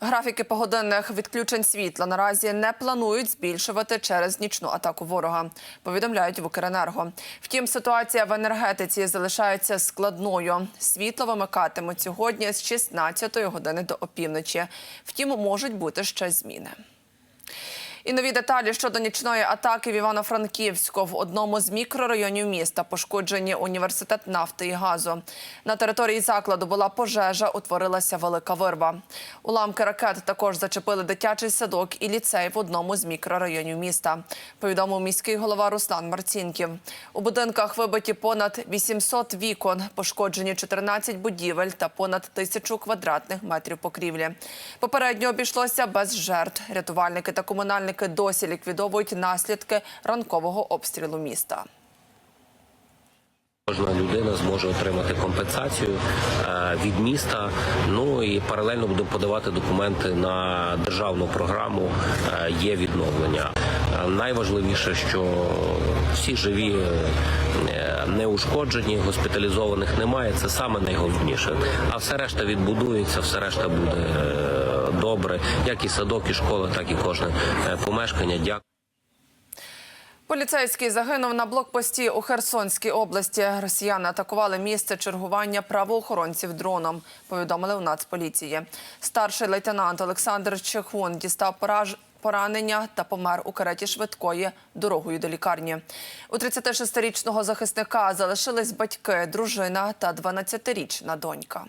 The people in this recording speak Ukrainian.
Графіки погодинних відключень світла наразі не планують збільшувати через нічну атаку ворога. Повідомляють в Укренерго. Втім, ситуація в енергетиці залишається складною. Світло вимикатимуть сьогодні з 16 години до опівночі. Втім, можуть бути ще зміни. І нові деталі щодо нічної атаки в Івано-Франківську в одному з мікрорайонів міста пошкоджені університет нафти і газу. На території закладу була пожежа, утворилася велика вирва. Уламки ракет також зачепили дитячий садок і ліцей в одному з мікрорайонів міста. Повідомив міський голова Руслан Марцінків. У будинках вибиті понад 800 вікон, пошкоджені 14 будівель та понад тисячу квадратних метрів покрівлі. Попередньо обійшлося без жертв. Рятувальники та комунальники досі ліквідовують наслідки ранкового обстрілу міста. Кожна людина зможе отримати компенсацію е, від міста. Ну і паралельно буде подавати документи на державну програму е, є відновлення. Е, Найважливіше, що всі живі е, не ушкоджені, госпіталізованих немає. Це саме найголовніше. А все решта відбудується, все решта буде добре, як і садок, і школа, так і кожне е, помешкання. Дякую. Поліцейський загинув на блокпості у Херсонській області. Росіяни атакували місце чергування правоохоронців дроном. Повідомили у Нацполіції. Старший лейтенант Олександр Чехун дістав пораж... поранення та помер у кареті швидкої дорогою до лікарні. У 36-річного захисника залишились батьки, дружина та 12-річна донька.